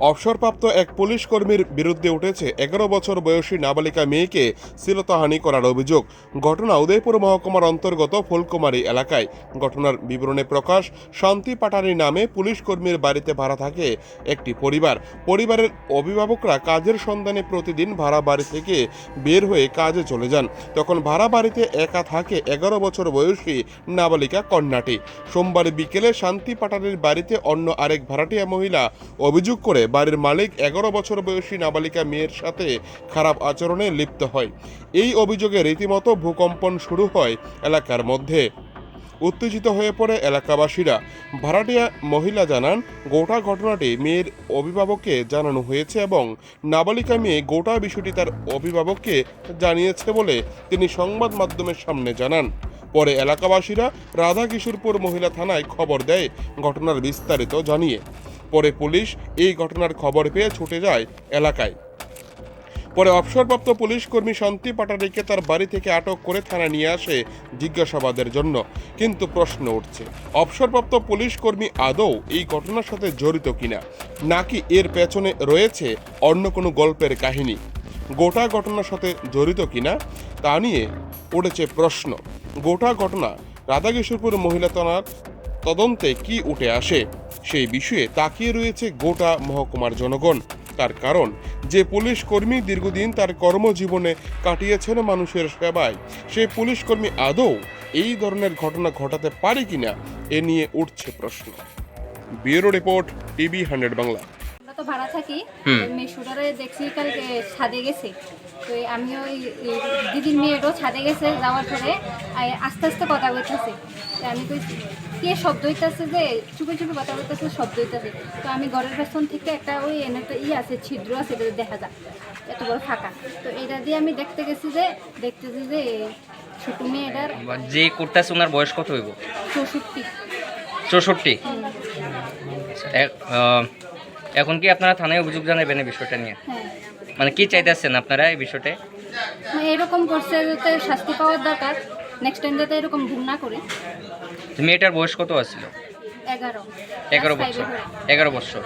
অবসরপ্রাপ্ত এক পুলিশ কর্মীর বিরুদ্ধে উঠেছে এগারো বছর বয়সী নাবালিকা মেয়েকে শ্লীলতাহানি করার অভিযোগ। ঘটনা উদয়পুর মহকুমার অন্তর্গত ফুলকুমারী এলাকায়। ঘটনার বিবরণে প্রকাশ, শান্তি পাটারি নামে পুলিশ কর্মীর বাড়িতে ভাড়া থাকে একটি পরিবার। পরিবারের অভিভাবকরা কাজের সন্ধানে প্রতিদিন ভাড়া বাড়ি থেকে বের হয়ে কাজে চলে যান। তখন ভাড়া বাড়িতে একা থাকে এগারো বছর বয়সী নাবালিকা কন্যাটি। সোমবার বিকেলে শান্তি পাটারির বাড়িতে অন্য আরেক ভাড়াটিয়া মহিলা অভিযোগ করে বাড়ির মালিক এগারো বছর বয়সী নাবালিকা মেয়ের সাথে খারাপ আচরণে লিপ্ত হয়। এই অভিযোগে রীতিমতো ভূকম্পন শুরু হয় এলাকার মধ্যে। উত্তেজিত হয়ে পড়ে এলাকাবাসীরা। ভাড়াটিয়া মহিলা জানান, গোটা ঘটনাটি মেয়ের অভিভাবককে জানানো হয়েছে এবং নাবালিকা মেয়ে গোটা বিষয়টি তার অভিভাবককে জানিয়েছে বলে তিনি সংবাদ মাধ্যমের সামনে জানান। পরে এলাকাবাসীরা রাধা কিশোরপুর মহিলা থানায় খবর দেয়, ঘটনার বিস্তারিত জানিয়ে। পরে পুলিশ এই ঘটনার খবর পেয়ে ছুটে যায় এলাকায়। পরে অবসরপ্রাপ্ত পুলিশ কর্মী শান্তি পাটারিকে তার বাড়ি থেকে আটক করে থানা নিয়ে আসে জিজ্ঞাসাবাদের জন্য। কিন্তু প্রশ্ন উঠছে, অবসরপ্রাপ্ত পুলিশ কর্মী আদৌ এই ঘটনার সাথে জড়িত কিনা, নাকি এর পেছনে রয়েছে অন্য কোনো গল্পের কাহিনী? গোটা ঘটনার সাথে জড়িত কিনা, তা নিয়ে উঠেছে প্রশ্ন। গোটা ঘটনা রাধাকিশোরপুর মহিলা থানার তদন্তে কি উঠে আসে? সেই বিষয়ে তাকিয়ে রয়েছে গোটা মহকুমার জনগণ। তার কারণ, যে পুলিশ কর্মী দীর্ঘদিন তার কর্মজীবনে কাটিয়েছেন মানুষের সেবায় সেই পুলিশ কর্মী আদৌ এই ধরনের ঘটনা ঘটাতে পারে কিনা, এ নিয়ে উঠছে প্রশ্ন। Bureau report TV hundred Bangla. ভাড়া থাকি হুম। ওই মেয়ে শুটারে দেখছি কালকে ছাদে গেছে। তো আমি ওই দিদির মেয়েটাও ছাদে গেছে যাওয়ার পরে আস্তে আস্তে কথা বলতেছে। তো আমি কই কে শব্দ হইতেছে যে? চুপে চুপে কথা বলতেছে শব্দ হইতেছে। তো আমি ঘরের পেছন থেকে একটা ওই এনে একটা ই আছে ছিদ্র আছে এটা দেখা যায় এত বড় ফাঁকা। তো এটা দিয়ে আমি দেখতে গেছি যে দেখতেছি যে ছোট মেয়েটার যে করতেছে ওনার বয়স কত হইব? চৌষট্টি। চৌষট্টি? এখন কি আপনারা থানায় অভিযোগ জানাবেন এই বিষয়টা নিয়ে? হ্যাঁ। মানে কি চাইতেছেন আপনারা এই বিষয়টা? মানে এরকম করছে যাতে শাস্তি পাওয়ার দরকার নেক্সট টাইম যাতে এরকম ভুল না করে। মেয়েটার বয়স কত আছিল? এগারো। এগারো বছর। এগারো বছর।